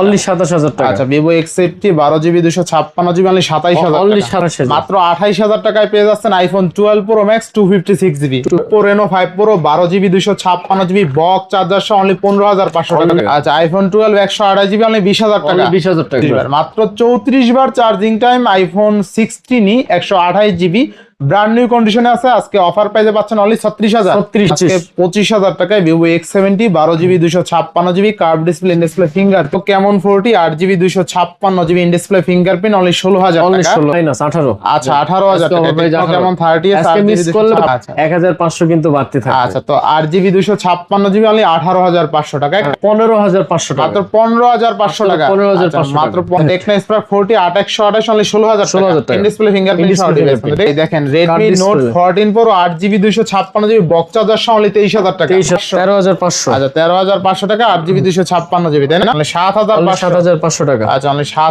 Only সাতাশ হাজার টাকা। আচ্ছা এইটটি বারো ছাপ্পান্ন জিবি অনলি সাতাইশ হাজার অনলি টাকা। সাতাশ হাজার। মাত্র আঠাইশ হাজার টাকায় পেয়ে যাচ্ছেন fifty six GB. Reno five pro বারো জিবি দুশো ছাপ্পান্ন জিবি বক চার্জার সহ অনলি পনেরো হাজার পাঁচশো টাকা। আচ্ছা আইফোন টুয়েলভ একশো আড়াই জিবি অনলি বিশ হাজার টাকা। অনলি বিশ হাজার টাকা। 30 মাত্র চৌত্রিশ বার চার্জিং টাইম আইফোন সিক্সটিনই একশো আঠাইশ জিবি ব্র্যান্ড নিউ কন্ডিশনে আছে আজকে অফার প্রাইসে পাচ্ছেন অনলি ছত্রিশ হাজার। 36 আজকে পঁচিশ হাজার টাকায় ভিভো এক্স সেভেন্টি বারো জিবি দুশো ছাপ্পান্ন GB curve display display finger তো কেমন ফোরটি আট জিবি দুশো ছাপ্পান্ন জিবি ডিসপ্লে অনলি ষোলো হাজার অনলি ষোলো মাইনাস আঠারো। আচ্ছা আঠারো হাজার আজকে টাকা। offer price টেকনো 18 কেমন থার্টি আচ্ছা। এক হাজার পাঁচশো কিন্তু বাড়তে থাকে আচ্ছা তো আট জিবি দুশো ছাপ্পান্ন জিবি অনলি আঠারো হাজার পাঁচশো টাকা। পনেরো হাজার পাঁচশো মাত্র টাকা পনেরো হাজার পাঁচশো মাত্র টাকা। 15,500 আচ্ছা, মাত্র টাকা। টেকনো স্পার্ক ফোরটি আট একশো আঠাশ অনলি ষোলো হাজার 16,000 টাকা। ডিসপ্লে ফিঙ্গারপ্রিন্ট In-display দেখেন প্রো আট জিবি দুশো ছাপ্পান্ন জিবি বক্স চার্জার সহ তেইশ হাজার টাকা। তেইশ তেরো হাজার পাঁচশো। আচ্ছা তেরো হাজার পাঁচশো টাকা আট জিবি দুশো ছাপ্পান্ন জিবি তাই না? মানে সাত হাজার অনলি সাত পাঁচশো হাজার পাঁচশো টাকা। আচ্ছা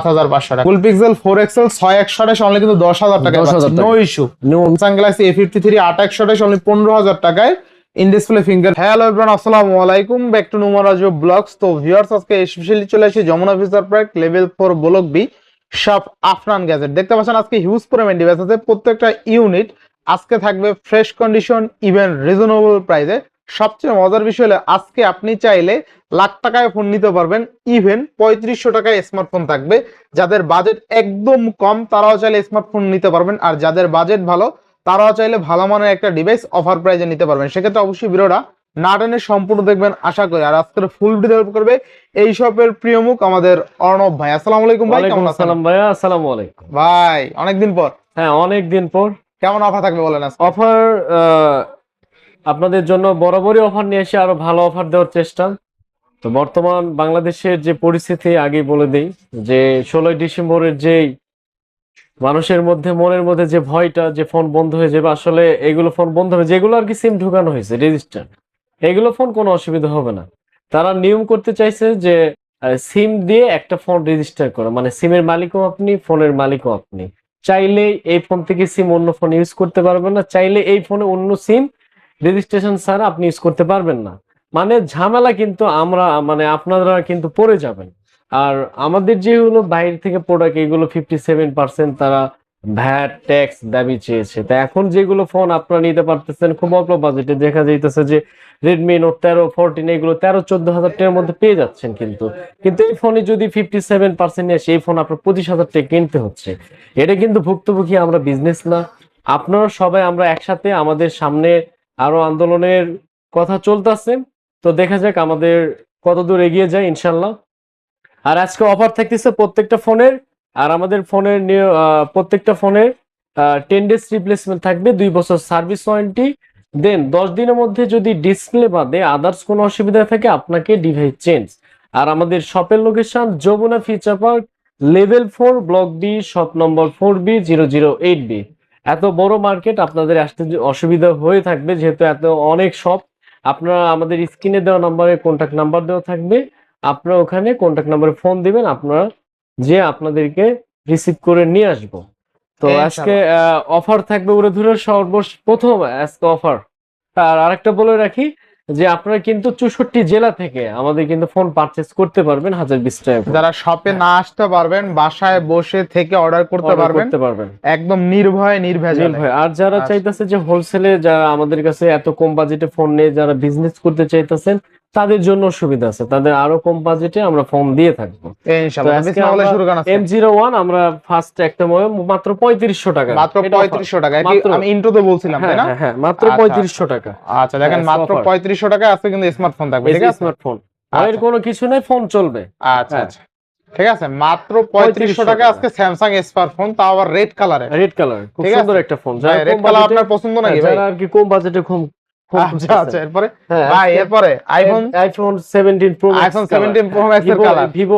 হাজার পাঁচশো টাকা। ফুল পিক্সেল ফোর এক্সেল ছয় একশো আঠাশ অনলি কিন্তু দশ হাজার টাকা। 10,000 টাকা। নো ইস্যু থ্রি আট একশো আঠাশ অনলি পনেরো হাজার টাকায় in display finger hello everyone আসসালামু আলাইকুম। ব্যাক টু নুমার রাজু ব্লগস তো ভিউয়ার্স আজকে স্পেশালি চলে আসি Jamuna future park level four block B সব আফরান গ্যাজেট। দেখতে পাচ্ছেন আজকে হিউজ পরিমাণ ডিভাইস আছে, প্রত্যেকটা ইউনিট আজকে থাকবে ফ্রেশ কন্ডিশন ইভেন রিজনেবল প্রাইসে সবচেয়ে মজার বিষয় হলো, আজকে আপনি চাইলে লাখ টাকায় ফোন নিতে পারবেন ইভেন পঁয়ত্রিশশো টাকায় স্মার্টফোন থাকবে। যাদের বাজেট একদম কম, তারাও চাইলে স্মার্টফোন নিতে পারবেন, আর যাদের বাজেট ভালো, তারাও চাইলে ভালো মানের একটা ডিভাইস অফার প্রাইজে নিতে পারবেন। সেক্ষেত্রে অবশ্যই ভিডিওটা না টেনে সম্পূর্ণ দেখবেন আশা করি। আর আজকের ফুল ভিডিও হেল্প করবে এই শপের প্রিয় মুখ আমাদের অর্ণব ভাই। আসসালামু আলাইকুম ভাই কেমন আছেন? আসসালাম ভাইয়া আসসালামু আলাইকুম। ভাই অনেকদিন পর। হ্যাঁ অনেক দিন পর। কেমন অফার থাকবে বলেন? অফার আপনাদের জন্য বরাবরই অফার নিয়ে এসে আরও ভালো অফার দেওয়ার চেষ্টা। তো বর্তমান বাংলাদেশের যে পরিস্থিতি আগেই বলে দিই যে ষোলোই ডিসেম্বরের যেই মানুষের মধ্যে মনের মধ্যে যে ভয়টা যে ফোন বন্ধ হয়ে যাবে আসলে এগুলো ফোন বন্ধ হবে যেগুলো আর কি সিম ঢুকানো হয়েছে রেজিস্টার এগুলো ফোন কোনো অসুবিধা হবে না। তারা নিয়ম করতে চাইছে যে সিম দিয়ে একটা ফোন রেজিস্টার করা। মানে সিমের মালিকও আপনি ফোনের মালিকও আপনি। চাইলে এই ফোন থেকে সিম অন্য ফোন ইউজ করতে পারবেন না। চাইলে এই ফোনে অন্য সিম রেজিস্ট্রেশন ছাড়া আপনি ইউজ করতে পারবেন না। মানে ঝামেলা কিন্তু আমরা মানে আপনারা কিন্তু পড়ে যাবেন। আর আমাদের যে হলো বাইরে থেকে প্রোডাক্ট এগুলো ফিফটি সেভেন পার্সেন্ট তারা ভ্যাট ট্যাক্স দাবি চেয়েছে। তা এখন যেগুলো ফোন আপনারা নিতে পারতেছেন, খুব অল্প বাজেটে দেখা যাইতেছে যে রেডমি নোট তেরো ফোরটিন এগুলো তেরো, চোদ্দ হাজার টাকার মধ্যে পেয়ে যাচ্ছেন কিন্তু। কিন্তু এই ফোনে যদি ফিফটি সেভেন পার্সেন্ট আসে এই ফোন আপনার পঁচিশ হাজার টাকা কিনতে হচ্ছে, এটা কিন্তু ভুক্তভোগী আমরা বিজনেস না। আপনারা সবাই আমরা একসাথে আমাদের সামনে আরও আন্দোলনের কথা চলতেছে। তো দেখা যাক আমাদের কতদূর এগিয়ে যায় ইনশাল্লাহ আর আজকে অফার থাকতেছে প্রত্যেকটা ফোনের আর আমাদের ফোনের প্রত্যেকটা ফোনের টেন ডেজ রিপ্লেসমেন্ট থাকবে, দুই বছর সার্ভিস ওয়ারেন্টি দেন দশ দিনের মধ্যে যদি ডিসপ্লে বাদে আদার্স কোনো অসুবিধা থাকে, আপনাকে ডিভাইস চেঞ্জ আর আমাদের শপের location Jamuna future park level four block B shop number four B zero zero eight B এত বড় মার্কেট আপনাদের আসতে অসুবিধা হয়ে থাকবে, যেহেতু এত অনেক শপ আপনারা আমাদের স্ক্রিনে দেওয়া নাম্বারে কন্ট্যাক্ট নাম্বার দেওয়া থাকবে। আপনারা ওখানে কন্ট্যাক্ট নাম্বারে ফোন দিবেন, আপনারা যে আপনাদেরকে রিসিভ করে নিয়ে আসব তো। আজকে অফার থাকবে ওরে ধরে সর্বশ প্রথম আজকে অফার আর আরেকটা বলে রাখি যে আপনারা কিন্তু চৌষট্টি জেলা থেকে আমাদের কিন্তু ফোন পারচেস করতে পারবেন হাজার বিশ টাকা। যারা শপে না আসতে পারবেন বাসায় বসে থেকে অর্ডার করতে পারবেন করতে পারবেন একদম নির্ভয়ে নির্ভেজাল আর যারা আচ্ছা। চাইতেছে যে হোলসেলে যারা আমাদের কাছে এত কম বাজেটে ফোন নিয়ে যারা বিজনেস করতে চাইতেছেন তাদের জন্য সুবিধা আছে। তাদের আরও কম বাজেটে আমরা ফোন দিয়ে থাকব। এম জিরো ওয়ান আমরা ফার্স্ট একটা মাত্র পঁয়ত্রিশশো টাকা। মাত্র পঁয়ত্রিশশো টাকা। আমি ইন্ট্রোতে বলছিলাম হ্যাঁ হ্যাঁ, হ্যাঁ মাত্র আচ্ছা, পঁয়ত্রিশশো টাকা। আচ্ছা দেখেন হ্যাঁ, মাত্র পঁয়ত্রিশশো টাকা আজকে কিন্তু স্মার্টফোন থাকবে ঠিক আছে? স্মার্টফোন আর আচ্ছা। কোনো কিছু নেই ফোন চলবে। আচ্ছা। আচ্ছা। ঠিক আছে মাত্র পঁয়ত্রিশশো 3500 টাকা। আজকে স্যামসাং স্মার্টফোন তাও আবার রেড কালারে রেড কালার খুব আছে। সুন্দর একটা ফোন রেড কালার আপনার পছন্দ নাকি ভাই? আর কি কম বাজেটে কম আচ্ছা আচ্ছা এরপরে? হ্যাঁ, ভাই এরপরে? IPhone iPhone seventeen pro iPhone pro max এর কালার ভিভো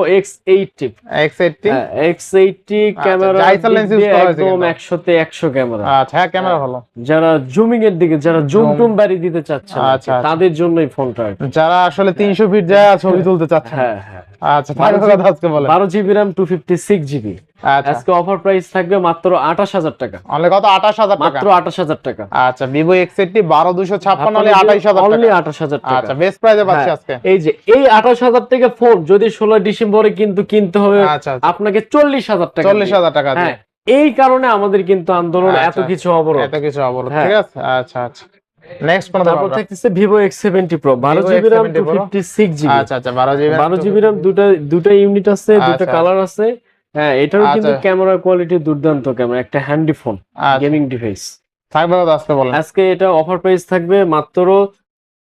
ক্যামেরা করা হয়েছে একদম ক্যামেরা আচ্ছা হ্যাঁ ক্যামেরা ভালো। যারা জুমিং এর দিকে যারা জুম। টুম বাড়ি দিতে কি, আচ্ছা। তাদের জন্য ফোনটা যারা আসলে তিনশো ফিট যায় ছবি তুলতে চাচ্ছে হ্যাঁ হ্যাঁ। আচ্ছা তার কথা আজকে বলে বারো GB RAM two fifty six GB. আজকে অফার প্রাইস থাকবে মাত্র আঠাশ হাজার টাকা। অনলি কত? আঠাশ হাজার টাকা? মাত্র আঠাশ হাজার টাকা। আচ্ছা হলে আঠাইশ হাজার অনলি টাকা। আঠাশ হাজার টাকা। আচ্ছা বেস্ট প্রাইসে পাচ্ছি হ্যাঁ। আজকে। এই যে এই আঠাশ হাজার টাকা ফোন যদি ষোলো ডিসেম্বরে কিন্তু কিনতে হবে আচ্ছা আপনাকে চল্লিশ হাজার টাকা চল্লিশ দিয়ে। হাজার টাকা হ্যাঁ এই কারণে আমাদের কিন্তু আন্দোলন আচ্ছা, এত কিছু অবরোধ। এত কিছু অবরোধ হ্যাঁ। ঠিক আছে? আচ্ছা আচ্ছা। নেক্সট কোন তারপর থাকতেছে ভিভো এক্স সেভেন্টি প্রো বারো Vivo GB RAM X70 Pro? Fifty six GB আচ্ছা আচ্ছা দুটা দুটা ইউনিট আছে দুটা আচ্ছা। কালার আছে। হ্যাঁ এটারও কিন্তু আচ্ছা। ক্যামেরা কোয়ালিটি দুর্দান্ত ক্যামেরা একটা হ্যান্ডি ফোন গেমিং ডিভাইস থাকবে আজকে বলেন। আজকে এটা অফার প্রাইস থাকবে মাত্র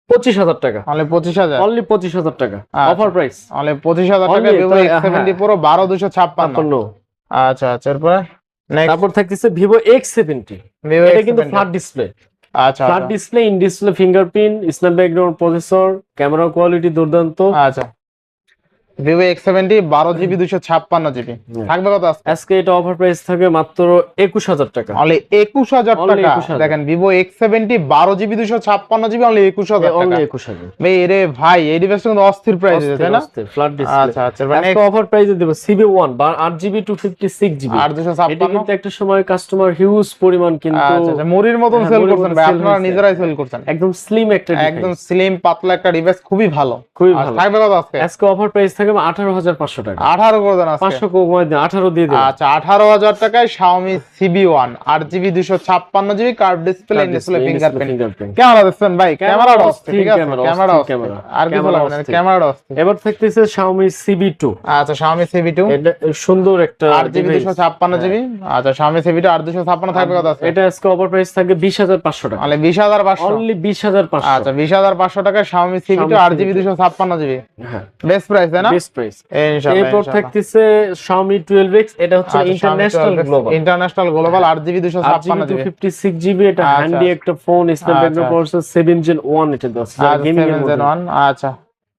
পঁচিশ হাজার টাকা। অনলি পঁচিশ হাজার? অনলি পঁচিশ হাজার টাকা। অফার প্রাইস অনলি পঁচিশ হাজার টাকা ভিভো এক্স সেভেন্টি হ্যাঁ। পুরো বারো দুশো ছাপ্পান্ন। আচ্ছা আচ্ছা এরপরে তারপর থাকতেছে ভিভো এক্স সেভেন্টি এটা কিন্তু ফ্ল্যাট ডিসপ্লে আচ্ছা flat display in display fingerprint snap background processor camera quality দুর্দান্ত। আচ্ছা। ভিভো এক্স সেভেন্টি বারো জিবি দুশো ছাপ্পান্ন জিবি থাকবে কত আজকে? আজকে এটা অফার প্রাইস থাকবে মাত্র একুশ হাজার টাকা। অনলি একুশ হাজার টাকা। দেখেন ভিভো এক্স সেভেন্টি বারো জিবি দুশো ছাপ্পান্ন জিবি অনলি একুশ হাজার অনলি একুশ হাজার। ভাই রে ভাই এই ডিভাইসটা কিন্তু অস্থির প্রাইস তাই না? ফ্ল্যাট আচ্ছা আচ্ছা মানে অফার প্রাইসে দেবো সিবি ওয়ান বা আট GB two fifty six GB আট দুশো ছাপ্পান্ন? কিন্তু একটা সময় কাস্টমার হিউজ পরিমাণ কিন্তু আচ্ছা মুড়ির মতন হ্যাঁ, সেল করছেন ভাই আপনারা নিজেরাই সেল করছেন। একদম স্লিম একটা একদম স্লিম পাতলা একটা ডিভাইস খুবই ভালো। খুবই ভালো। থাকবে কত আজকে? আজকে অফার প্রাইস আঠারো হাজার পাঁচশো টাকা। আঠারো করে দেন পাঁচশো দিন আঠারো দিয়ে দিন আচ্ছা আঠারো হাজার টাকায় শাওমি সিবি ওয়ান আট জিবি দুশো ছাপ্পান্ন GB curve display display fingerprint camera দেখছেন ভাই? ক্যামেরা অস্থির ঠিক আছে? অস্থির, ক্যামেরা আর কিছু camera লাগবে না ক্যামেরা অস্থির এবার থাকতেছে Xiaomi CB2 আচ্ছা শাওমি সিবি টু সুন্দর একটা আট জিবি দুশো ছাপ্পান্ন জিবি। আচ্ছা শাওমি সিবি টু আট দুশো ছাপ্পান্ন থাকবে কত আছে? এটা আজকে অফার প্রাইস থাকবে বিশ হাজার পাঁচশো টাকা। মানে বিশ হাজার পাঁচশো। অনলি বিশ হাজার পাঁচশো। আচ্ছা বিশ হাজার পাঁচশো টাকায় শাওমি সিবি টু আট জিবি দুশো ছাপ্পান্ন জিবি। হ্যাঁ। বেস্ট প্রাইস তাই না? বেস্ট এরপর থাকতেছে Xiaomi 12X এটা হচ্ছে আচ্ছা, ইন্টারন্যাশনাল গ্লোবাল ইন্টারন্যাশনাল গ্লোবাল আট জিবি দুশো আট ছাপ্পান্ন GB two GB. Fifty six GB এটা আচ্ছা, হ্যান্ডি একটা ফোন স্ন্যাপড্রাগন আচ্ছা। প্রসেসর সেভেন জেন ওয়ান এটা দেওয়া গেমিং এর মধ্যে। আচ্ছা।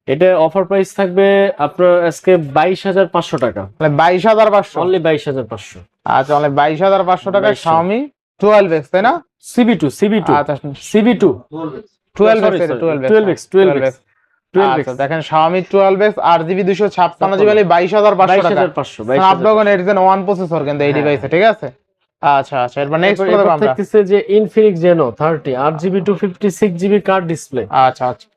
এটা অফার প্রাইস থাকবে আপনার আজকে বাইশ হাজার পাঁচশো টাকা। মানে বাইশ হাজার পাঁচশো। অনলি বাইশ হাজার পাঁচশো। আচ্ছা বাইশ হাজার পাঁচশো টাকায় 2200 টুয়েলভ এক্স তাই না? সিবি টু সিবি টু আচ্ছা Civi two twelve sorry, X sorry, twelve 12X, 12X, 12X, আচ্ছা দেখেন টাকা। প্রসেসর কিন্তু এই হ্যাঁ। ডিভাইসে ঠিক আছে? আচ্ছা আচ্ছা এরপর নেক্সট কথা আমরা। যে কার্ড ডিসপ্লে আচ্ছা আচ্ছা।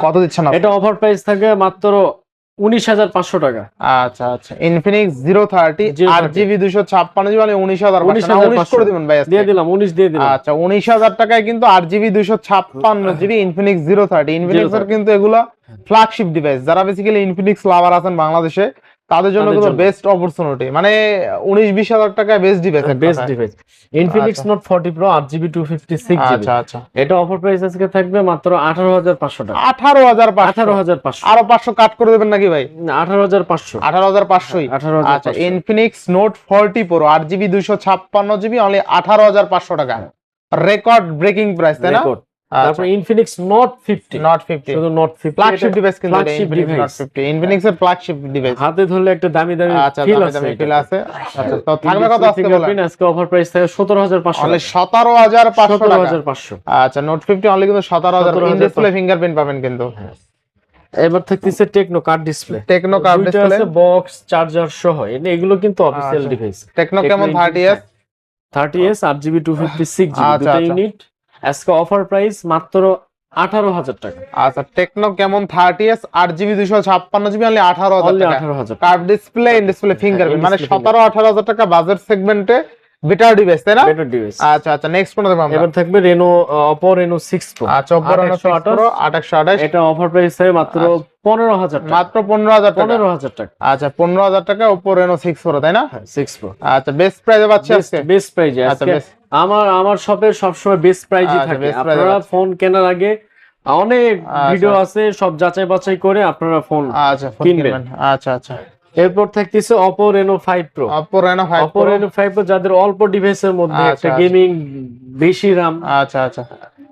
কত দিচ্ছে না এটা অফার প্রাইস থাকে মাত্র উনিশ হাজার পাঁচশো টাকা। আচ্ছা আচ্ছা। ইনফিনিক্স জিরো থার্টি আট জিবি দুশো ছাপ্পান্ন জিবি মানে উনিশ হাজার উনিশ 19,500 করে দিবেন ভাই দিয়ে দিলাম উনিশ দিয়ে দিলাম। আচ্ছা উনিশ হাজার টাকায় কিন্তু আট জিবি দুশো ছাপ্পান্ন GB Infinix zero thirty Infinix কিন্তু এগুলো ফ্ল্যাগশিপ ডিভাইস যারা বেসিক্যালি ইনফিনিক্স লাভার আছেন বাংলাদেশে তাদের জন্য কিন্তু বেস্ট অপরচুনিটি মানে উনিশ বিশ হাজার টাকায় best device best device Infinix note forty pro আট GB two fifty six GB আচ্ছা আচ্ছা। এটা অফার প্রাইস আজকে থাকবে মাত্র আঠারো হাজার পাঁচশো টাকা। আঠারো হাজার আঠারো পাঁচশো হাজার পাঁচশো। আরও পাঁচশো কাট করে দেবেন নাকি ভাই? আঠারো হাজার পাঁচশো। আঠারো হাজার পাঁচশোই? আঠারো হাজার আচ্ছা ইনফিনিক্স নোট ফোরটি প্রো আট জিবি দুইশো ছাপ্পান্ন জিবি অনলি আঠারো হাজার পাঁচশো টাকা। রেকর্ড ব্রেকিং প্রাইস তাই না। তারপর Infinix note fifty not fifty শুধু নোট ফিফটি ফ্ল্যাগশিপ ডিভাইস কিন্তু flagship device। ইনফিনিক্স এর ফ্ল্যাগশিপ ডিভাইস হাতে ধরলে একটা দামি দামি আচ্ছা ফিল আছে দামি ফিল আছে। আচ্ছা তো থাকবে কত আজকে বলেন? আজকে অফার প্রাইস থাকে সতেরো হাজার পাঁচশো অনলি সতেরো হাজার টাকা। হাজার পাঁচশো। আচ্ছা নোট ফিফটি অনলি কিন্তু সতেরো হাজার। 17,500 ইন ডিসপ্লে ফিঙ্গারপ্রিন্ট পাবেন কিন্তু। এবার থাকতেছে টেকনো কার্ড ডিসপ্লে টেকনো দুইটা ডিসপ্লে আছে বক্স চার্জার সহ। এগুলো কিন্তু অফিসিয়াল আচ্ছা। ডিভাইস টেকনো কেমন থার্টি এস থার্টি এস আট GB two fifty six GB আচ্ছা, দুটো আচ্ছা। ইউনিট আজকে অফার প্রাইস মাত্র আঠারো হাজার টাকা। আচ্ছা টেকনো কেমন? থার্টি এস আট জিবি দুশো ছাপ্পান্ন জিবি অনলি আঠারো হাজার টাকা। আঠারো হাজার curve display in display fingerprint মানে সতেরো আঠারো হাজার টাকা বাজেট সেগমেন্টে বেটার ডিভাইস তাই না? বেটার ডিভাইস আচ্ছা আচ্ছা নেক্সট কোন দেবো আমরা? এবার থাকবে Reno Oppo Reno six pro আচ্ছা ওপর আঠাশশো আঠাশ। আঠাশশো আঠাশ। এটা অফার প্রাইস থাকে মাত্র পনেরো হাজার টাকা। মাত্র পনেরো হাজার টাকা। পনেরো হাজার টাকা। আচ্ছা পনেরো হাজার টাকা ওপো রেনো সিক্স প্রো তাই না? সিক্স প্রো আচ্ছা বেস্ট প্রাইসে পাচ্ছি আজকে? বেস্ট প্রাইজে আচ্ছা, আজকে আমার আমার শপে সবসময় বেস্ট প্রাইজই আচ্ছা, থাকে। আপনারা ফোন কেনার আগে অনেক আচ্ছা। ভিডিও আছে সব যাচাই বাছাই করে আপনারা ফোন আচ্ছা। কিনবেন। আচ্ছা আচ্ছা। এরপর থাকতেছে Oppo Reno five pro Oppo Reno five Oppo Reno five pro যাদের অল্প ডিভাইসের মধ্যে আচ্ছা, একটা আচ্ছা। গেমিং বেশি রাম আচ্ছা আচ্ছা।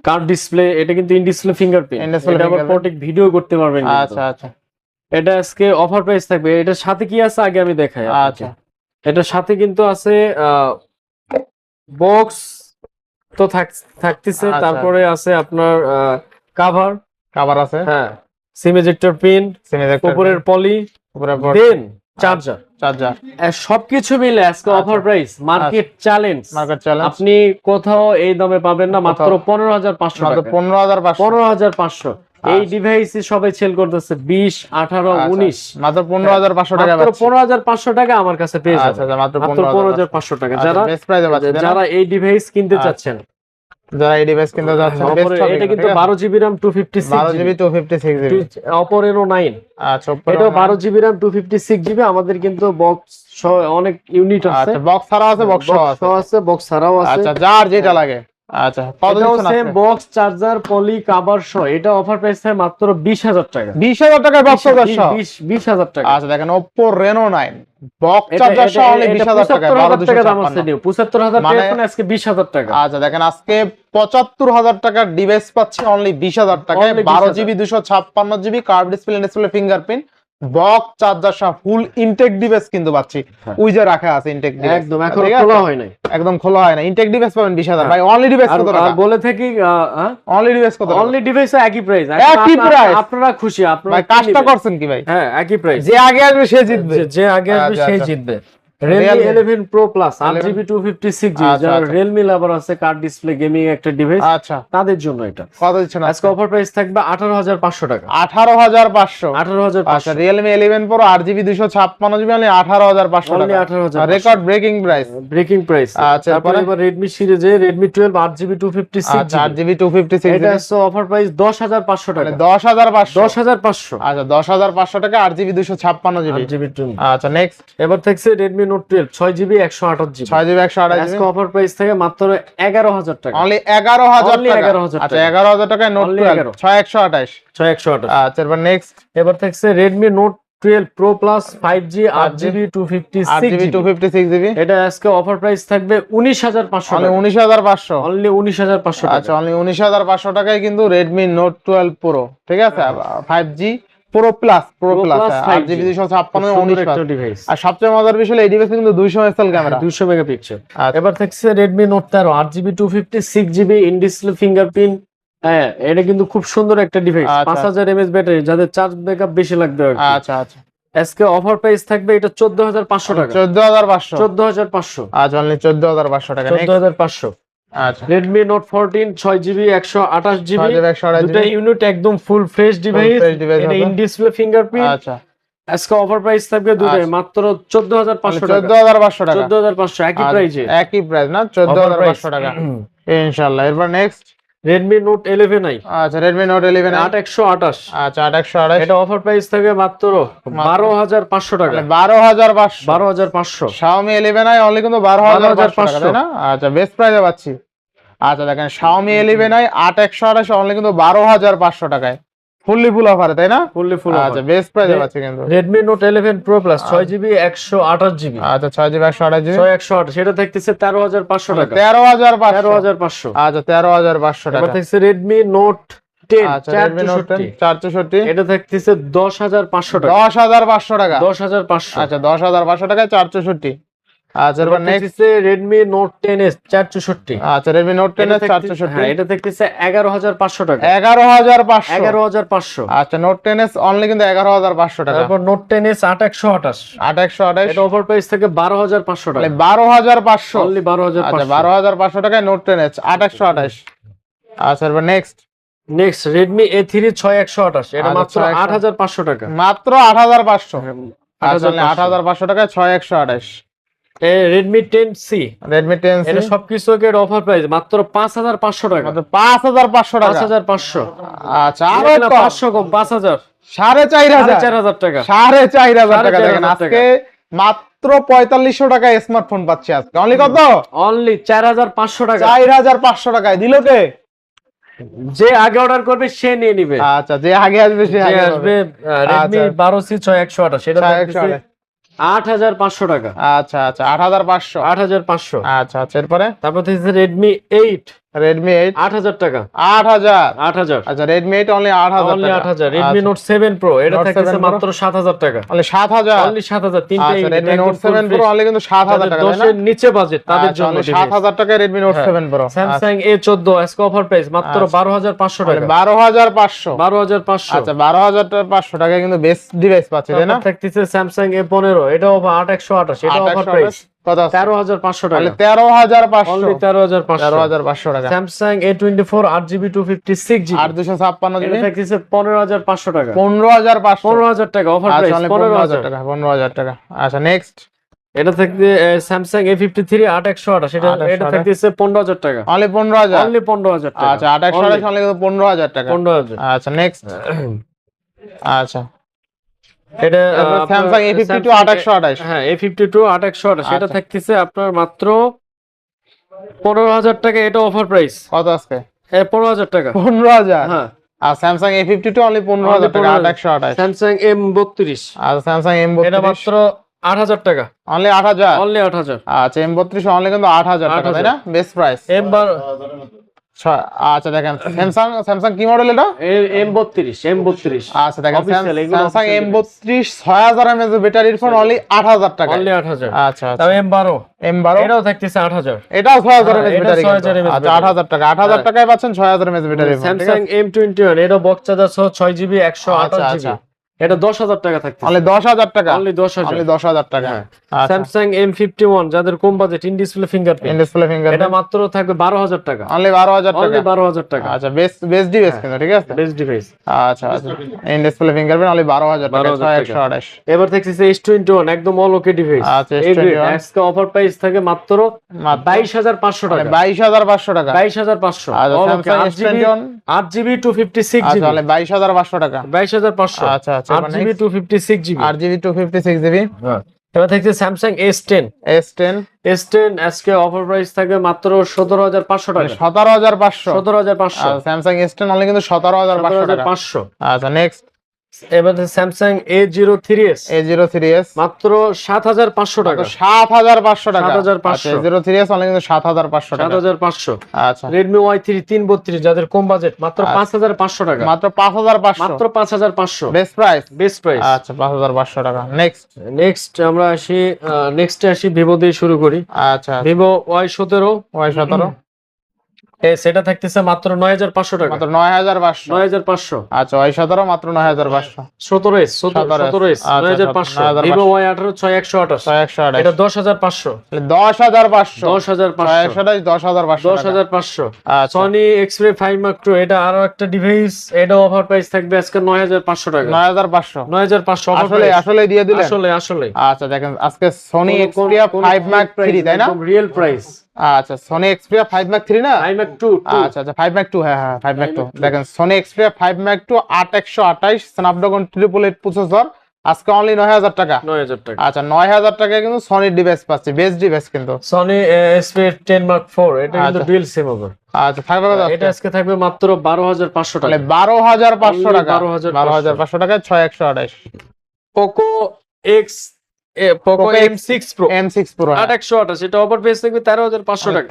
কার্ড ডিসপ্লে এটা কিন্তু ইন ডিসপ্লে ফিঙ্গারপ্রিন্ট এটা আবার। প্রোটেক্ট ভিডিও করতে পারবেন আচ্ছা আচ্ছা। এটা আজকে অফার প্রাইস থাকবে। এটার সাথে কি আছে আগে আমি দেখাই আচ্ছা। এটার সাথে কিন্তু আছে বক্স তো থাক- থাকতেছে। আচ্ছা। তারপরে আছে আপনার কাভার কাভার আছে। হ্যাঁ। সিম এজেক্টর পিন উপরের পলি দেন চার্জার চার্জার সবকিছু মিলে আজকে আচ্ছা। Offer price market challenge market challenge আপনি কোথাও এই দামে পাবেন না মাত্র পনেরো হাজার পাঁচশো মাত্র টাকা। পনেরো হাজার পাঁচশো। পনেরো হাজার পাঁচশো। এই আচ্ছা। ডিভাইস সবাই সেল করতেছে বিশ আঠারো উনিশ। মাত্র পনেরো হাজার পাঁচশো টাকা মাত্র পনেরো হাজার পাঁচশো টাকা আমার কাছে পেয়ে আচ্ছা যাবেন। আচ্ছা মাত্র মাত্র পনেরো পনেরো হাজার হাজার পাঁচশো টাকা। আচ্ছা, যারা? যারা এই ডিভাইস কিনতে আচ্ছা। চাচ্ছেন যারা এই ডিভাইস কিনতে যাচ্ছেন Oppo বেস্ট এর- এটা কিন্তু বারো জিবি বারো জিবি অপর আচ্ছা এটা Reno বারো জিবি জিবি আমাদের কিন্তু বক্স অনেক ইউনিট আছে। আচ্ছা বক্স ছাড়া আছে বক্স সহ আছে। আছে বক্স ছাড়াও আছে। আচ্ছা যার যেটা লাগে। আচ্ছা এটাও same box charger poly cover সহ। এটা অফার প্রাইস থাকে মাত্র বিশ হাজার টাকা। টাকায় বক্স চার্জার সহ? টাকা। আচ্ছা দেখেন Oppo Reno 9 বক্স চার্জার সহ অনলি টাকা 75,000 টাকা দাম আছে নিউ। পঁচাত্তর হাজার টাকা মানে- এখন আজকে টাকা। আচ্ছা দেখেন আজকে পঁচাত্তর হাজার টাকার ডিভাইস পাচ্ছি অনলি বিশ হাজার টাকায় Only বারো জিবি দুশো ছাপ্পান্ন GB curve display display fingerprint box charger সহ ফুল ইনটেক ডিভাইস কিন্তু পাচ্ছি। হ্যাঁ। ওই যে রাখা আছে ইনটেক ডিভাইস একদম এখন খোলা হয় নাই। একদম খোলা হয় না ইনটেক ডিভাইস পাবেন বিশ হাজার। হ্যাঁ। ভাই অনলি ডিভাইস আর কত আর টাকা বলে থাকি অনলি ডিভাইস কত অনলি ডিভাইস একই প্রাইস একই প্রাইস আপনারা খুশি আপনারা ভাই কাজটা করছেন কি ভাই? হ্যাঁ একই প্রাইস যে আগে আসবে সে জিতবে। যে- যে আগে আসবে সে আচ্ছা। জিতবে। Realme- Realme 11 Pro Plus 8 11 GB 256 GB যারা। লাভার আছে কার্ড ডিসপ্লে গেমিং একটা ডিভাইস আচ্ছা। তাদের জন্য এটা। কত দিচ্ছেন আজকে? অফার প্রাইস থাকবে 18500 টাকা। আচ্ছা 18500 রিয়েলমি ইলেভেন প্রো আট জিবি দুশো ছাপ্পান্ন জিবি অনলি আঠারো হাজার পাঁচশো টাকা। 18,500 record breaking price breaking price আচ্ছা, তারপরে এবার Redmi সিরিজে Redmi 12 8 জিবি 256 আচ্ছা এটা আছে অফার প্রাইস 10500 টাকা। দশ হাজার পাঁচশো। 10500 আচ্ছা দশ হাজার পাঁচশো টাকা আট জিবি দুশো ছাপ্পান্ন জিবি 8 আচ্ছা নেক্সট এবার থাকছে Redmi Note 12 6 জিবি 128 জিবি ছয় জিবি একশো আঠাশ জিবি অফার প্রাইস থাকে মাত্র 11000 টাকা। অনলি এগারো হাজার টাকা? 11,000 আচ্ছা এগারো হাজার টাকায় নোট Only টুয়েলভ 11 ছয় একশো আঠাশ। 6128 আচ্ছা এবার নেক্সট এবার থাকছে Redmi Note 12 Pro Plus 5G 8 8GB, GB আট 256 GB two fifty six GB এটা আজকে অফার প্রাইস থাকবে 19500 অনলি টাকা। উনিশ হাজার পাঁচশো? অনলি 19500 আচ্ছা অনলি উনিশ হাজার পাঁচশো টাকায় কিন্তু রেডমি নোট টুয়েলভ প্রো ঠিক আছে? Five G pro plus pro plus 5G GB দুশো ছাপ্পান্ন খুব সুন্দর উনিশ একটা ডিভাইস আর সবচেয়ে মজার বিষয় হলো এই ডিভাইসে কিন্তু দুইশো এক্সএল ক্যামেরা 200 মেগাপিক্সেল। এবার থাকছে Redmi Note 13 8 GB 256 GB in display fingerprint হ্যাঁ এটা কিন্তু খুব সুন্দর একটা ডিভাইস আচ্ছা। 5000 এমএএইচ ব্যাটারি যাদের চার্জ ব্যাকআপ বেশি লাগবে আর আচ্ছা আচ্ছা। আজকে অফার প্রাইস থাকবে এটা 14500 টাকা। চোদ্দ হাজার পাঁচশো। 14500 আচ্ছা অনলি চোদ্দ হাজার পাঁচশো টাকা। Next। 14500 আচ্ছা Redmi Note 14 6 জিবি 128 জিবি ছয় জিবি একশো আঠাশ ইউনিট একদম ফুল ফ্রেশ ডিভাইস এটা ইন ডিসপ্লে ফিঙ্গারপ্রিন্ট আচ্ছা। আজকে অফার প্রাইস থাকবে দুটোই আচ্ছা। মাত্র 14500 টাকা। চোদ্দ হাজার পাঁচশো টাকা। 14500 একই আচ্ছা, প্রাইসে একই প্রাইস না চোদ্দ হাজার পাঁচশো টাকা। ইনশাল্লাহ। এরপর নেক্সট Redmi Note 11 আই আচ্ছা রেডমি নোট ইলেভেন 8128 আচ্ছা আট একশো আঠাশ। এটা অফার প্রাইস থেকে মাত্র 12500 টাকা। বারো হাজার পাঁচশো। 12500 Xiaomi 11i অনলি কিন্তু 12500 টাকা 12,500 তাই না? আচ্ছা বেস্ট প্রাইসে পাচ্ছি। আচ্ছা দেখেন Xiaomi 11i 8128 অনলি কিন্তু 12500 টাকায়। ফুললি ফুল অফারে তাই না? ফুললি ফুল আচ্ছা বেস্ট প্রাইসে পাচ্ছি কিন্তু। Redmi Note 11 Pro Plus 6 GB 128 GB আচ্ছা 6 জিবি 128 জিবি 128 সেটা থাকতেছে 13500 টাকা। 13500 13500 আচ্ছা 13500 এবার টাকা। থাকছে Redmi Note 10 আচ্ছা Redmi Note 10 464 464 এটা থাকতেছে 10500 টাকা। 10500 টাকা। 10500 আচ্ছা 10500 টাকায় 464 আচ্ছা এবার নেক্সট হচ্ছে Redmi Note 10s 464 আচ্ছা Redmi Note 10s 464 হ্যাঁ এটা দেখতেছে 11500 টাকা। 11500 11500 আচ্ছা Note 10s অনলি কিন্তু 11500 টাকা। তারপর Note 10s 8128 8128 এটা অফার প্রাইস থেকে 12500 টাকা। 12500 অনলি 12500 আচ্ছা 12500 টাকায় Note একশো আঠাশ। আচ্ছা এবার নেক্সট নেক্সট Redmi A3 6128 এটা মাত্র 8500 টাকা। মাত্র 8500 8500 হ্যাঁ, টাকায় 6128 মাত্র পাঁচ হাজার পাঁচশো টাকা। পাঁচ পাঁচশো আচ্ছা, পাঁচ হাজার সাড়ে চার হাজার? টাকা। সাড়ে মাত্র পঁয়তাল্লিশশো টাকায় স্মার্টফোন পাচ্ছে আজকে। অনলি কত? অনলি চার হাজার পাঁচশো টাকা। চার হাজার পাঁচশো টাকায়। দিল কে? যে আগে অর্ডার করবে সে নিয়ে নিবে। আচ্ছা যে আগে আসবে সে আসবে রেডমি আচ্ছা। বারো সি ছয় একশো আঠাশ সেটা আট হাজার পাঁচশো টাকা। আচ্ছা আচ্ছা আট হাজার পাঁচশো। আট হাজার পাঁচশো। আচ্ছা আচ্ছা এরপরে? তারপর রেডমি এইট এইট আট হাজার টাকা। আট হাজার? আট হাজার। আচ্ছা আট হাজার অনলি আট হাজার। রেডমি নোট সেভেন প্রো এটা Note থাকতেছে 7 Pro? মাত্র সাত হাজার টাকা। অনলি সাত হাজার। অনলি সাত হাজার তিনটে আচ্ছা Redmi note seven pro only কিন্তু সাত হাজার টাকা তাই না? দশের নিচে বাজেট তাদের জন্য আচ্ছা, সাত হাজার টাকা রেডমি নোট হ্যাঁ। সেভেন প্রো স্যামসাং এ আজকে অফার প্রাইস মাত্র আচ্ছা। বারো হাজার পাঁচশো টাকা। বারো হাজার পাঁচশো। বারো হাজার পাঁচশো। আচ্ছা বারো হাজার পাঁচশো টাকা কিন্তু বেস্ট ডিভাইস পাচ্ছি তাই না? স্যামসাং এ পনেরো এটা আট একশো আঠাশ এটা অফার প্রাইস? তেরো হাজার পাঁচশো টাকা। তেরো হাজার পাঁচশো। তেরো হাজার পাঁচশো। তেরো হাজার পাঁচশো টাকা। স্যামসাং এ টোয়েন্টি ফোর আট GB two fifty six GB আর দুশো ছাপ্পান্ন পনেরো হাজার পাঁচশো টাকা। পনেরো হাজার পাঁচশো। পনেরো হাজার টাকা অফার আচ্ছা পনেরো হাজার টাকা পনেরো হাজার টাকা। আচ্ছা নেক্সট এটা থাকতে স্যামসাং এ ফিফটি থ্রি আট একশো আঠাশ। এটা এটা থাকতেছে পনেরো হাজার টাকা। অনলি পনেরো হাজার। অনলি পনেরো হাজার টাকা। আচ্ছা আঠাশ অনলি পনেরো হাজার টাকা। পনেরো হাজার। আচ্ছা নেক্সট আচ্ছা। এটা স্যামসাং এ ফিফটি টু আঠাশশো আঠাশ। হ্যাঁ এ ফিফটি টু আট আঠাশ। এটা আচ্ছা। থাকতেছে আপনার মাত্র পনেরো হাজার টাকা এটা অফার প্রাইস কত আজকে? পনেরো হাজার টাকা। পনেরো হাজার? হ্যাঁ। আর Samsung A fifty two only পনেরো হাজার টাকা 15,000 আঠাশশো আঠাশ। স্যামসাং এম বত্রিশ। আর স্যামসাং এম এটা মাত্র আট হাজার টাকা। অনলি আট হাজার? অনলি আট হাজার। আচ্ছা এম বত্রিশ অনলি কিন্তু আট হাজার টাকা তাই না? বেস্ট প্রাইস এম বারো আচ্ছা দেখেন স্যামসাং স্যামসাং কি মডেল এটা? এম বত্রিশ এম বত্রিশ। আচ্ছা দেখেন স্যামসাং এম বত্রিশ ছয় হাজার এমএচ ব্যাটারির ফোন অনলি আট হাজার টাকা। অনলি আট হাজার। আচ্ছা আচ্ছা। তাও এম বারো। এম বারো? এটাও থাকতেছে আট হাজার। এটাও ছয় হাজার এটা ব্যাটারি আচ্ছা আট হাজার টাকা আট হাজার হ্যাঁ। টাকায় পাচ্ছেন ছয় হাজার mAh battery Samsung M twenty one এটা বক্স চার্জার সহ ছয় জিবি একশো আঠাশ আচ্ছা। জিবি এটা দশ হাজার টাকা থাকছে দশ হাজার টাকা? অনলি দশ হাজার। দশ হাজার টাকা। হ্যাঁ। আচ্ছা। স্যামসাং এম ফিফটি ওয়ান যাদের কম budget in display fingerprint in display finger এটা মাত্র থাকবে বারো হাজার টাকা। অনলি বারো হাজার টাকা। অনলি বারো হাজার টাকা। আচ্ছা বেস্ট বেস্ট ডিভাইস কিন্তু ঠিক আছে? বেস্ট ডিভাইস আচ্ছা আচ্ছা। ইন ডিসপ্লে ফিঙ্গারপ্রিন্ট অনলি বারো হাজার টাকা 12,000 ছয় টাকা। একশো আঠাশ। এবার থাকছে এস টোয়েন্টি ওয়ান একদম অল ওকে ডিভাইস আচ্ছা, আজকে অফার প্রাইস থাকে মাত্র বাইশ হাজার পাঁচশো টাকা। বাইশ হাজার পাঁচশো টাকা। বাইশ হাজার পাঁচশো। আচ্ছা আট জিবি টু ফিফটি সিক্স আচ্ছা বাইশ হাজার পাঁচশো টাকা। বাইশ হাজার পাঁচশো। আচ্ছা আচ্ছা। আট GB two fifty six GB. আট GB two fifty six GB. এবার থাকছে Samsung S ten S ten S ten আজকে অফার প্রাইস থাকে মাত্র সতেরো হাজার পাঁচশো টাকা। সতেরো হাজার পাঁচশো। সতেরো হাজার পাঁচশো। স্যামসাং এস টেন অনলি কিন্তু সতেরো হাজার সতেরো পাঁচশো হাজার টাকা। পাঁচশো। আচ্ছা নেক্সট এবার Samsung A zero three S A zero three S মাত্র সাত হাজার পাঁচশো টাকা। সাত হাজার পাঁচশো টাকা। 7,500 জিরো থ্রি এস অনলি কিন্তু সাত হাজার পাঁচশো সাত হাজার পাঁচশো। আচ্ছা। রেডমি ওয়াই থ্রি তিন বত্রিশ যাদের কম বাজেট মাত্র পাঁচ হাজার পাঁচশো টাকা। মাত্র পাঁচ হাজার পাঁচশো। মাত্র পাঁচ হাজার পাঁচশো। বেস্ট প্রাইস বেস্ট প্রাইস আচ্ছা পাঁচ হাজার পাঁচশো টাকা। নেক্সট নেক্সট আমরা আসি নেক্সটে আসি ভিভো দিয়ে শুরু করি। আচ্ছা। ভিভো ওয়াই সতেরো। ওয়াই সতেরো। সেটা থাকতেছে মাত্র নয় হাজার পাঁচশো টাকা মাত্র নয় হাজার পাঁচশো নয় হাজার পাঁচশো আচ্ছা ওয়াই সতেরো মাত্র নয় হাজার পাঁচশো সতেরো এস সতেরো এস আচ্ছা, নয় হাজার আচ্ছা, পাঁচশো 9,500 ভিভো ওয়াই আঠারো ছয় একশো আঠাশ ছয় একশো আঠাশ এটা দশ হাজার পাঁচশো দশ হাজার পাঁচশো দশ হাজার পাঁচশো দশ হাজার পাঁচশো দশ হাজার পাঁচশো আচ্ছা Sony Xperia five mark two এটা আরও একটা ডিভাইস এটা অফার প্রাইস থাকবে আজকে নয় হাজার পাঁচশো টাকা নয় হাজার পাঁচশো নয় হাজার পাঁচশো আসলে আসলে দিয়ে দিলেন আসলে আসলে আচ্ছা দেখেন আজকে Sony Xperia five mark three তাই না রিয়েল প্রাইস আচ্ছা Sony Xperia five mark three না? ফাইভ মার্ক টু আচ্ছা আচ্ছা ফাইভ ম্যাক টু হ্যাঁ হ্যাঁ ফাইভ ম্যাক টু দেখেন Sony Xperia five mark two আট একশো আঠাইশ স্ন্যাপড্রাগন ট্রিপল এইট প্রসেসর আজকে অনলি নয় হাজার টাকা। নয় হাজার টাকা। আচ্ছা নয় হাজার টাকায় কিন্তু সনির ডিভাইস পাচ্ছি বেস্ট ডিভাইস কিন্তু। Sony Xperia ten mark four এটা কিন্তু। ডুয়েল সিম ওভার আচ্ছা থাকবে এটা আজকে থাকবে মাত্র বারো হাজার পাঁচশো টাকা। তাহলে বারো হাজার পাঁচশো Only টাকা। 12,500 বারো হাজার পাঁচশো। টাকায় ছয় একশো আঠাইশ। Poco X Poco Poco M six pro M six pro আট একশো আঠাশ এটা অফার প্রাইস থাকবে তেরো হাজার পাঁচশো টাকা।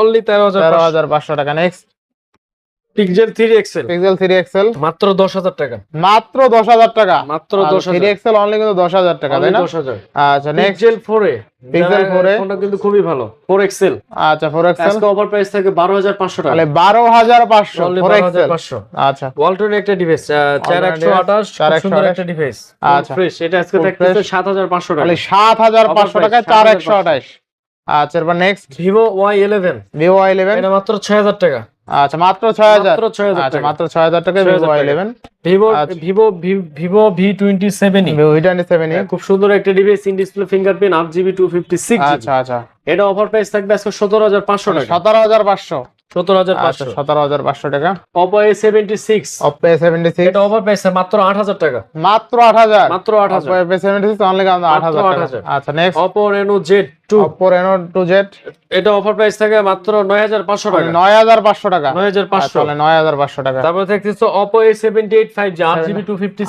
অনলি টাকা। Next pixel three XL pixel three XL মাত্র দশ হাজার টাকা। মাত্র দশ হাজার টাকা। মাত্র দশ থ্রি এক্সেল অনলি কিন্তু দশ হাজার টাকা তাই না? দশ হাজার। আচ্ছা next pixel four A. Pixel 4a ফোনটা কিন্তু খুবই ভালো। ফোর এক্সেল আচ্ছা ফোর এক্সেল আজকে অফার প্রাইস থাকে বারো হাজার পাঁচশো টাকা। তাহলে বারো হাজার পাঁচশো অনলি ফোর বারো হাজার এক্সেল পাঁচশো। আচ্ছা। ওয়ালটন একটা ডিভাইস চার একশো আঠাশ 4128 সুন্দর একটা ডিভাইস আচ্ছা। ফ্রেশ এটা আজকে থাকতেছে fresh। সাত হাজার পাঁচশো টাকা। তাহলে সাত হাজার Offer পাঁচশো price, টাকায় চার একশো 7,500 আচ্ছা এরপর next Vivo Y eleven Vivo Y eleven এটা মাত্র ছয় হাজার টাকা। আচ্ছা মাত্র ছয় হাজার। মাত্র ছয় হাজার আচ্ছা টাকা। মাত্র ছয় হাজার টাকায় 6,000 ভিভো ওয়াই টাকা। ইলেভেন ভিভো আচ্ছা। Vivo Vivo V twenty seven Vivo V twenty seven খুব সুন্দর একটা ডিভাইস ইন ডিসপ্লে ফিঙ্গারপ্রিন্ট আট জিবি টু ফিফটি সিক্স আচ্ছা আচ্ছা। এটা অফার প্রাইস থাকবে আজকে সতেরো হাজার পাঁচশো টাকা। সতেরো হাজার পাঁচশো। সতেরো হাজার আচ্ছা পাঁচশো সতেরো হাজার পাঁচশো টাকা। Oppo A seventy six Oppo A seventy six এটা অফার পেয়েছে মাত্র আট হাজার টাকা। মাত্র আট হাজার। মাত্র আট হাজার। Oppo A seventy six only আট মাত্র হাজার। আচ্ছা next Oppo Reno Z Oppo Reno এটা অফার প্রাইস থাকে মাত্র নয় হাজার পাঁচশো টাকা। নয় হাজার পাঁচশো টাকা। নয় হাজার পাঁচশো। আচ্ছা নয় হাজার পাঁচশো টাকা। তারপরে থাকতেছে Oppo A seventy eight five G আট ফিফটি টু ফিফটি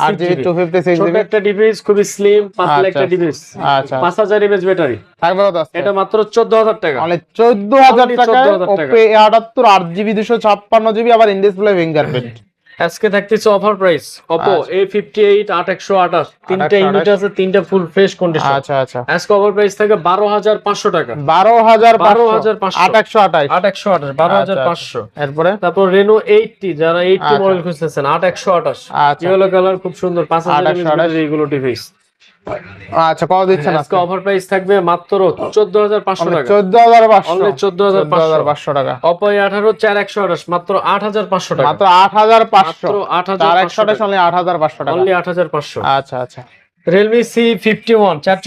ছোট একটা ডিভাইস খুবই স্লিম পাতলা একটা ডিভাইস আচ্ছা। পাঁচ হাজার এমএচ ব্যাটারি থাকবে কত এটা মাত্র চোদ্দ হাজার টাকা। অনলি চোদ্দ হাজার Only টাকায় 14,000 টাকা। ওপো এ আটাত্তর আট জিবি দুশো ছাপ্পান্ন জিবি আবার ইন ডিসপ্লে ফিঙ্গারপ্রিন্ট আজকে থাকতেছে অফার প্রাইস আচ্ছা। আট একশো আঠাশ। তিনটা ইউনিট আছে তিনটা ফুল ফ্রেশ কন্ডিশন আচ্ছা আচ্ছা। আজকে অফার প্রাইস থাকে বারো হাজার পাঁচশো টাকা। বারো হাজার পাঁচশো। 12,500 আট একশো আঠাশ। আট একশো আঠাশ বারো হাজার আচ্ছা, পাঁচশো এরপরে? তারপর Reno 8T যারা এইটটি আচ্ছা। মডেল খুঁজতেছেন আট একশো আঠাশ। আচ্ছা। ইয়েলো কালার খুব সুন্দর পাঁচ হাজার 828 এইগুলো ডিভাইস আচ্ছা কত দিচ্ছেন আজকে অফার প্রাইস থাকবে মাত্র চোদ্দ হাজার পাঁচশো টাকা। চোদ্দ হাজার পাঁচশো Only 14,500 হাজার পাঁচশো টাকা। অপো এ আঠারো চার একশো আঠাশ মাত্র আট হাজার পাঁচশো টাকা। মাত্র আট হাজার পাঁচশো। মাত্র আট হাজার চার একশো আঠাশ অনলি আট হাজার পাঁচশো টাকা। অনলি আট হাজার পাঁচশো। আচ্ছা আচ্ছা। Realme সি ফিফটি ওয়ান চার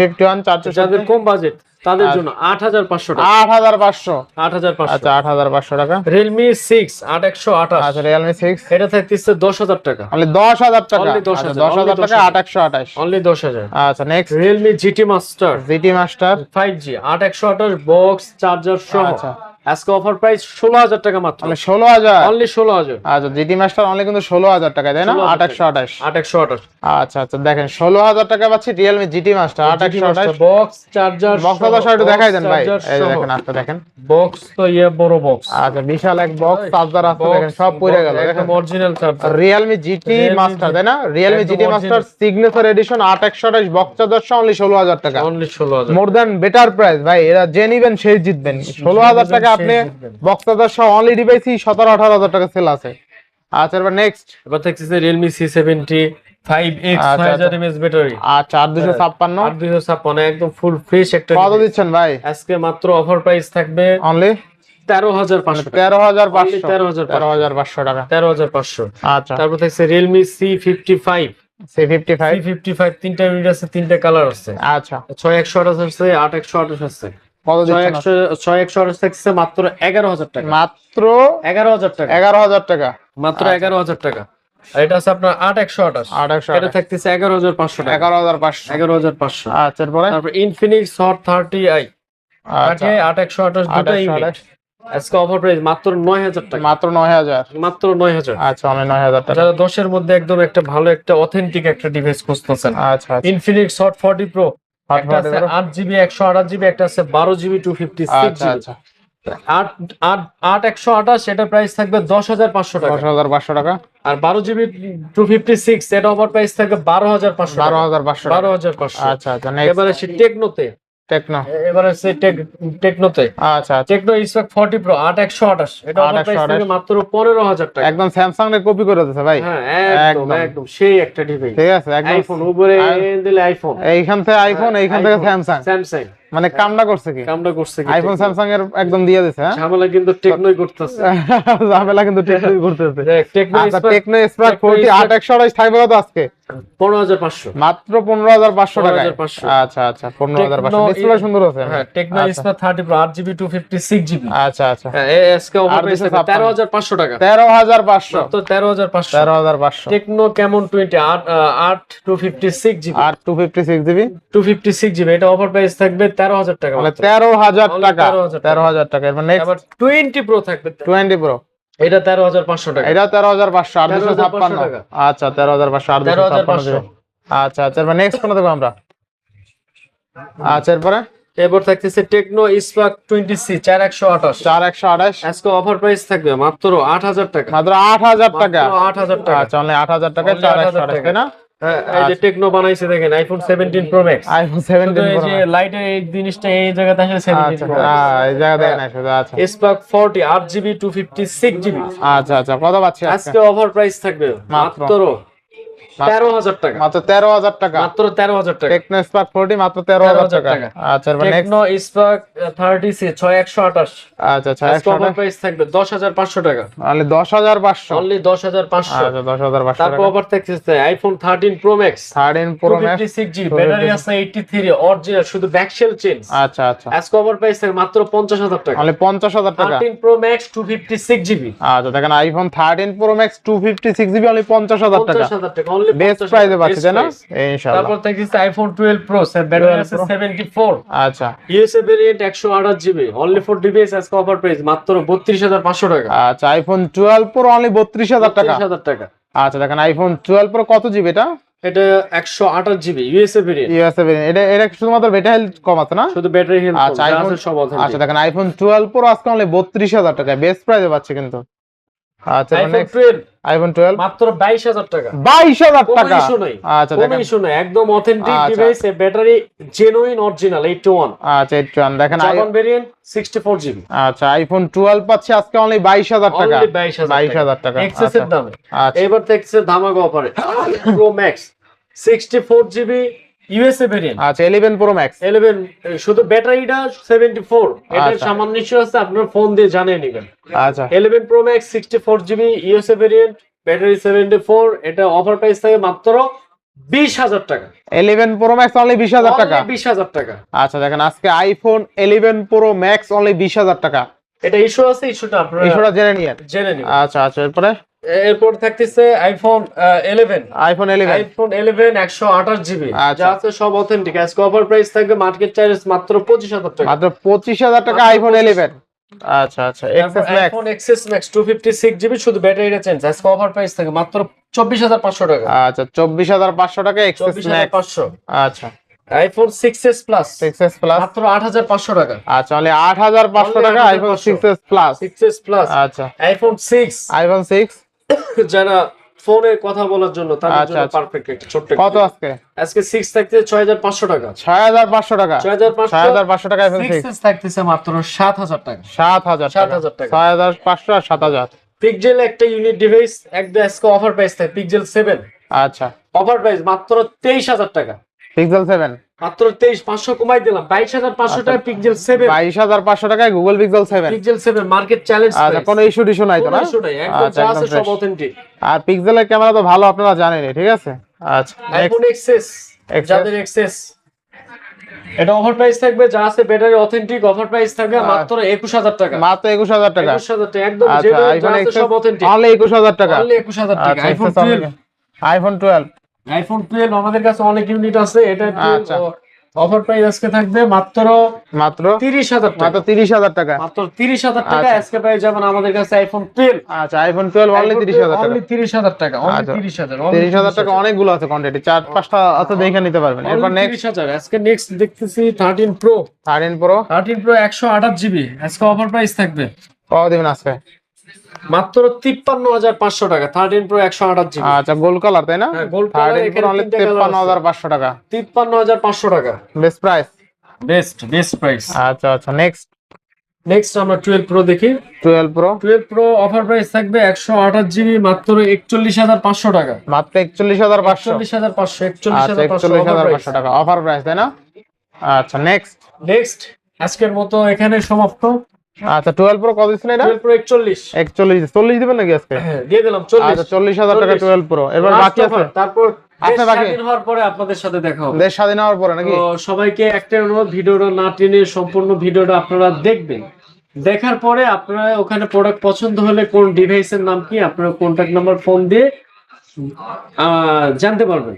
ফিফটি ওয়ান চারশো যাদের কম বাজেট তাদের জন্য আট হাজার পাঁচশো টাকা। আট হাজার পাঁচশো। আট হাজার পাঁচশো। আচ্ছা আট হাজার পাঁচশো টাকা। রিয়েলমি সিক্স আট একশো আঠাশ। আচ্ছা রিয়েলমি সিক্স এটা থাকতেছে দশ হাজার টাকা। অনলি দশ হাজার টাকা। Only 10,000 আচ্ছা, দশ হাজার টাকা 10,000 আট একশো আঠাশ। অনলি দশ হাজার। আচ্ছা next Realme GT master GT master five G আট একশো আঠাশ বক্স চার্জার সহ। আচ্ছা। আজকে অফার প্রাইস ষোলো হাজার টাকা মাত্র। অনলি ষোলো হাজার? অনলি ষোলো হাজার। আচ্ছা জিটি মাস্টার অনলি কিন্তু ষোলো হাজার টাকা তাই না? 16,000 আট একশো আঠাশ। আট একশো আঠাশ। আচ্ছা আচ্ছা দেখেন ষোলো হাজার টাকা পাচ্ছি রিয়েলমি জিটি মাস্টার আট একশো আঠাশ। বক্স চার্জার বক্স একটু দেখাই দেন ভাই। এই দেখেন দেখেন। বক্স তো ইয়ে বড় বক্স আচ্ছা বিশাল এক বক্স চার্জার আছে দেখেন সব পড়ে গেল একদম original charger Realme GT master তাই না? Realme GT master signature edition আট একশো আঠাশ বক্স চার্জার অনলি ষোলো হাজার টাকা। অনলি ষোলো হাজার মোর দ্যান বেটার প্রাইস ভাই এরা যে নিবেন সেই জিতবেন। ষোলো হাজার টাকা আপনি জিতবেন। বক্স সহ অনলি ডিভাইসই সতেরো আঠারো হাজার টাকা সেল আছে। আচ্ছা এবার নেক্সট এবার থাকতেছে Realme C seventy five X আচ্ছা, ছয় হাজার। এমএস ব্যাটারি আচ্ছা আট দুশো ছাপ্পান্ন? আট দুইশো ছাপ্পান্ন একদম ফুল ফ্রেশ একটা কত দিচ্ছেন ভাই? আজকে মাত্র অফার প্রাইস থাকবে অনলি তেরো হাজার পাঁচশো তেরো হাজার পাঁচশো। তেরো হাজার তেরো হাজার পাঁচশো। টাকা। তেরো হাজার পাঁচশো। আচ্ছা। তারপর থাকছে Realme C fifty five C fifty five fifty five তিনটা ইউনিট আছে তিনটা কালার আছে। আচ্ছা। ছয় একশো আঠাশ আছে আট একশো আঠাশ আছে। ছয় একশো আঠাশ থাকছে মাত্র এগারো হাজার টাকা। মাত্র এগারো হাজার টাকা। এগারো হাজার টাকা। মাত্র এগারো হাজার টাকা। এটা আছে আপনার আট একশো আঠাশ। আট একশো এটা থাকতেছে এগারো হাজার পাঁচশো এগারো হাজার পাঁচশো। এগারো হাজার পাঁচশো। আচ্ছা তারপর ইনফিনিক্স হট থার্টি আই আচ্ছা। থার্টি আই আট একশো আঠাশ দুটো 828 আজকে অফার প্রাইস মাত্র নয় হাজার টাকা। মাত্র নয় হাজার। মাত্র নয় হাজার। আচ্ছা অনলি নয় হাজার টাকা। দশের মধ্যে একদম একটা ভালো একটা অথেন্টিক একটা ডিভাইস খুঁজতেছেন। আচ্ছা আচ্ছা। Infinix hot forty pro Hot একটা 40 আছে Pro। আট জিবি একশো আঠাশ জিবি একটা আছে বারো জিবি টু ফিফটি আচ্ছা আচ্ছা। আট একশো আঠাশ এটা প্রাইস থাকবে দশ হাজার পাঁচশো টাকা। দশ হাজার পাঁচশো টাকা। আর বারো জিবি টু ফিফটি সিক্স এটা ওভার প্রাইস থাকবে বারো হাজার পাঁচশো বারো হাজার পাঁচশো বারো হাজার পাঁচশো। আচ্ছা আচ্ছা এবারে টেকনোতে টেকনো এবারে সে টেকনোতে আচ্ছা টেকনো স্পেক ফর্টি প্রো আট একশো আঠাশ। এটা ওভার প্রাইস মাত্র পনেরো হাজার টাকা। একদম স্যামসাং এর কপি করে দিতেছে ভাই। হ্যাঁ একদম একদম। একদম সেই একটা ডিভাইস। ঠিক আছে একদম। আইফোন উপরে দিলে আইফোন এইখান থেকে আইফোন এইখান থেকে স্যামসাং স্যামসাং মানে কামটা করছে কি? কামটা করছে কি? আইফোন স্যামসাং এর একদম দিয়ে দিছে হ্যাঁ? ঝামেলা কিন্তু টেকনোই করতেছে। ঝামেলা কিন্তু টেকনোই করতেছে। Tecno Tecno spark Tecno forty Spark- আট একশো আঠাশ থাকবে কত আজকে? পনেরো হাজার পাঁচশো। মাত্র পনেরো হাজার পাঁচশো টাকা আচ্ছা আচ্ছা পনেরো হাজার পাঁচশো। Tecno ডিসপ্লে সুন্দর আছে। হ্যাঁ টেকনো আচ্ছা। স্পার থার্টি প্রো আট GB two fifty six GB আচ্ছা আচ্ছা। হ্যাঁ এসকে ওভার হাজার পাঁচশো টাকা। তেরো হাজার পাঁচশো। তো তেরো হাজার পাঁচশো। তেরো হাজার পাঁচশো। টেকনো কেমন টোয়েন্টি আট আহ, আট টু ফিফটি সিক্স জিবি আর two fifty six GB two fifty six GB এটা অফার প্রাইস থাকবে তেরো হাজার টাকা মানে তেরো হাজার টাকা। তেরো হাজার টাকা। এবার টোয়েন্টি প্রো থাকবে। টোয়েন্টি প্রো এটা তেরো হাজার পাঁচশো টাকা। এটা তেরো হাজার পাঁচশো আর দুশো ছাপ্পান্ন। আচ্ছা তেরো হাজার পাঁচশো আর দুশো ছাপ্পান্ন আচ্ছা আচ্ছা এবার নেক্সট কোন দেবো আমরা? আচ্ছা এরপরে? এরপর থাকতেছে টেকনো স্পার্ক টোয়েন্টি সি চার একশো আঠাশ। চার একশো আঠাশ। আজকে অফার প্রাইস থাকবে মাত্র আট হাজার টাকা। মাত্র আট হাজার টাকা। আট হাজার টাকা। আচ্ছা আট হাজার টাকা চার একশো আঠাশ তাই না? টেকনো বানাইছে দেখেন iPhone seventeen pro max iPhone seventeen এই যে লাইটের এই জিনিসটা এই জায়গাতে আসলে সেভেন্টিন আচ্ছা প্রো হ্যাঁ, এই জায়গা শুধু আচ্ছা। স্পার্ক আচ্ছা আচ্ছা কত পাচ্ছি আজকে? আজকে অফার প্রাইস থাকবে মাত্র। তেরো হাজার টাকা। মাত্র তেরো হাজার টাকা। মাত্র তেরো হাজার টাকা। টেকনো স্পার্ক ফোরটি মাত্র তেরো হাজার টাকা। টাকা। আচ্ছা টেকনো স্পার্ক থার্টি সি ছয় একশো আঠাশ। আচ্ছা একশো প্রাইস থাকবে দশ হাজার পাঁচশো টাকা। তাহলে দশ হাজার পাঁচশো। অনলি দশ হাজার পাঁচশো। আচ্ছা দশ হাজার পাঁচশো তারপর আবার থাকতেছে iPhone thirteen pro max thirteen pro max six G battery আছে এইটটি থ্রি অরিজিনাল শুধু ব্যাকশেল চেঞ্জ আচ্ছা আচ্ছা। অ্যাস কভার প্রাইস থাকে মাত্র পঞ্চাশ হাজার টাকা। তাহলে পঞ্চাশ হাজার টাকা। Thirteen pro max two fifty six GB আচ্ছা দেখেন iPhone thirteen pro max two fifty six GB only পঞ্চাশ হাজার টাকা। পঞ্চাশ হাজার টাকা অনলি বেস্ট প্রাইসে পাচ্ছি তাই না? ইনশাআল্লাহ। তারপর থাকতেছে আইফোন প্রো ব্যাটারি আছে আচ্ছা। USA variant GB only for device as cover price মাত্র বত্রিশ হাজার পাঁচশো টাকা। আচ্ছা আইফোন টুয়েলভ প্রো অনলি বত্রিশ হাজার টাকা। টাকা। আচ্ছা দেখেন আইফোন প্রো কত জিবি এটা? এটা একশো আঠাশ জিবি ইউএসএ ভেরিয়েন্ট ইউএসএ এটা এটা শুধুমাত্র বেটা হেলথ কম আছে না? শুধু ব্যাটারি হেলথ আচ্ছা, সব আচ্ছা দেখেন আইফোন টুয়েলভ প্রো আজকে অনলি বত্রিশ হাজার টাকা বেস্ট প্রাইসে পাচ্ছে কিন্তু। আচ্ছা আইফোন নেক্সট আইফোন টুয়েলভ মাত্র বাইশ হাজার টাকা। বাইশ হাজার কোনো টাকা ইস্যু নাই আচ্ছা কোনো দেখেন ইস্যু নাই একদম অথেন্টিক আচ্ছা। ডিভাইস এ battery genuine original eight one আচ্ছা একটু আন দেখেন আই- ভেরিয়েন্ট সিক্সটি ফোর জিবি আচ্ছা আইফোন টুয়েলভ পাচ্ছি আজকে অনলি বাইশ হাজার টাকা। অনলি বাইশ হাজার বাইশ হাজার টাকা। এক্সেসের আচ্ছা। দামে। আচ্ছা। এবার দেখছে ধামাকা অফারে pro max sixty four GB USA variant আচ্ছা ইলেভেন প্রো ম্যাক্স ইলেভেন শুধু ব্যাটারিটা সেভেন্টি ফোর আচ্ছা। সামান্য ইস্যু আছে আপনার ফোন দিয়ে জানিয়ে নেবেন। আচ্ছা। Eleven pro max sixty four GB USA variant battery seventy four এটা অফার প্রাইস থাকে মাত্র বিশ হাজার টাকা। ইলেভেন প্রো ম্যাক্স অনলি বিশ হাজার টাকা? বিশ হাজার টাকা। আচ্ছা দেখেন আজকে iPhone eleven pro max only বিশ হাজার টাকা। এটা ইস্যু আছে ইস্যুটা আপনারা ইস্যুটা জেনে নিয়েন। জেনে নিন আচ্ছা আচ্ছা এরপরে? এরপর থাকতেছে iPhone eleven iPhone eleven iPhone eleven একশো আঠাশ জিবি। যা আছে সব অথেন্টিক আজকে অফার প্রাইস থাকবে মার্কেট চার্জ মাত্র পঁচিশ হাজার টাকা। মাত্র পঁচিশ হাজার টাকা আইফোন 25 ইলেভেন আচ্ছা আচ্ছা। XS max iPhone XS max two fifty six GB শুধু ব্যাটারিটা চেঞ্জ আজকে অফার প্রাইস থাকে মাত্র চব্বিশ হাজার পাঁচশো টাকা। আচ্ছা চব্বিশ হাজার পাঁচশো টাকা এক্সএস ম্যাক্স পাঁচশো। আচ্ছা। IPhone six S plus XS plus মাত্র আট হাজার পাঁচশো টাকা। আচ্ছা হাজার পাঁচশো টাকা iPhone 8,500 six S plus six S plus আচ্ছা। আইফোন সিক্স আইফোন সিক্স যারা ফোনে কথা বলার জন্য তাদের আচ্ছা, জন্য আচ্ছা। পারফেক্ট একটা ছোট্ট কত আজকে? আজকে সিক্স থাকতে ছয় হাজার পাঁচশো টাকা। ছয় হাজার পাঁচশো টাকা? ছয় হাজার পাঁচশো ছয় হাজার পাঁচশো টাকা আইফোন সিক্স সিক্স থাকতেছে মাত্র সাত হাজার টাকা। সাত হাজার সাত টাকা হাজার টাকা। ছয় হাজার পাঁচশো আর সাত হাজার। পিকজেল একটা ইউনিট ডিভাইস একদম আজকে অফার প্রাইস থাকে পিকজেল সেভেন আচ্ছা। অফার প্রাইস মাত্র তেইশ হাজার টাকা। পিক্সেল সেভেন মাত্র তেইশ পাঁচশো কমাই দিলাম। বাইশ হাজার পাঁচশো আচ্ছা। টাকা পিকজেল সেভেন বাইশ হাজার পাঁচশো টাকায় Google pixel seven pixel seven market challenge আচ্ছা কোনো ইস্যু টিস্যু নাই তো না? একদম আচ্ছা, যা আছে সব অথেন্টিক আর পিক্সেলের ক্যামেরা তো ভালো আপনারা জানেনই ঠিক আছে? আচ্ছা আইফোন এক্সেস XS যাদের এক্সেস এটা অফার প্রাইস থাকবে যা আছে ব্যাটারি অথেন্টিক অফার প্রাইস থাকবে মাত্র একুশ হাজার টাকা। মাত্র একুশ হাজার টাকা। একুশ হাজার টাকা একদম আচ্ছা যেটা আছে সব অথেন্টিক একুশ হাজার টাকা। অনলি একুশ হাজার টাকা আচ্ছা iPhone twelve iPhone twelve iPhone twelve আমাদের কাছে অনেক ইউনিট আছে এটা আচ্ছা। অফার প্রাইস আজকে থাকবে মাত্র মাত্র তিরিশ হাজার টাকা। মাত্র তিরিশ হাজার টাকা। মাত্র তিরিশ হাজার টাকা আচ্ছা। আজকে প্রাইস যেমন আমাদের কাছে আইফোন টুয়েলভ আচ্ছা আইফোন টুয়েলভ অনলি তিরিশ হাজার টাকা। অনলি তিরিশ হাজার টাকা অনলি আচ্ছা। তিরিশ হাজার তিরিশ হাজার টাকা অনেকগুলো আছে কোয়ান্টিটি চার পাঁচটা আছে দেখে নিতে পারবেন। এরপর নেক্সট তিরিশ হাজার। আজকে নেক্সট দেখতেছি thirteen pro thirteen pro thirteen pro একশো আঠাশ জিবি আজকে অফার প্রাইস থাকবে। কত দিবেন আজকে। মাত্র তিপ্পান্ন হাজার পাঁচশো টাকা থার্টিন প্রো একশো আঠাশ জিবি আচ্ছা গোল্ড কালার তাই না? হ্যাঁ, অনলি তিনটে colour তেপ্পান্ন। হাজার পাঁচশো টাকা। তিপ্পান্ন হাজার পাঁচশো টাকা। Best price best best price আচ্ছা আচ্ছা নেক্সট নেক্সট আমরা টুয়েলভ প্রো দেখি। Twelve pro twelve pro offer price থাকবে একশো আঠাশ জিবি মাত্র একচল্লিশ হাজার পাঁচশো টাকা। মাত্র একচল্লিশ হাজার পাঁচশো। একচল্লিশ হাজার পাঁচশো একচল্লিশ হাজার পাঁচশো একচল্লিশ হাজার পাঁচশো টাকা অফার প্রাইস তাই না? আচ্ছা নেক্সট নেক্সট আজকের মতো এখানে সমাপ্ত। আচ্ছা টুয়েলভ প্রো কত দিচ্ছেন এটা? টুয়েলভ প্রো একচল্লিশ। একচল্লিশ চল্লিশ দিবেন নাকি আজকে? হ্যাঁ দিয়ে দিলাম চল্লিশ। আচ্ছা চল্লিশ হাজার টাকা 40 টুয়েলভ প্রো এবার বাকি আছে? তারপর? স্বাধীন হওয়ার পরে আপনাদের সাথে দেখা হবে। দেশ স্বাধীন হওয়ার পরে নাকি? সবাইকে একটা অনুরোধ ভিডিওটা না টেনে সম্পূর্ণ ভিডিওটা আপনারা দেখবেন। দেখার পরে আপনারা ওখানে প্রোডাক্ট পছন্দ হলে কোন ডিভাইসের নাম কি আপনারা কন্ট্যাক্ট নাম্বার ফোন দিয়ে জানতে পারবেন।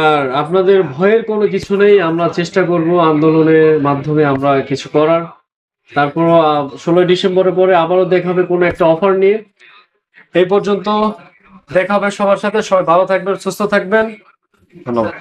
আর আপনাদের ভয়ের কোনো কিছু নেই আমরা চেষ্টা করব আন্দোলনের মাধ্যমে আমরা কিছু করার। তারপর ষোলোই ডিসেম্বরের পরে আবারও দেখা হবে কোনো একটা অফার নিয়ে। এই পর্যন্ত দেখা হবে সবার সাথে। সবাই ভালো থাকবেন, সুস্থ থাকবেন। ধন্যবাদ।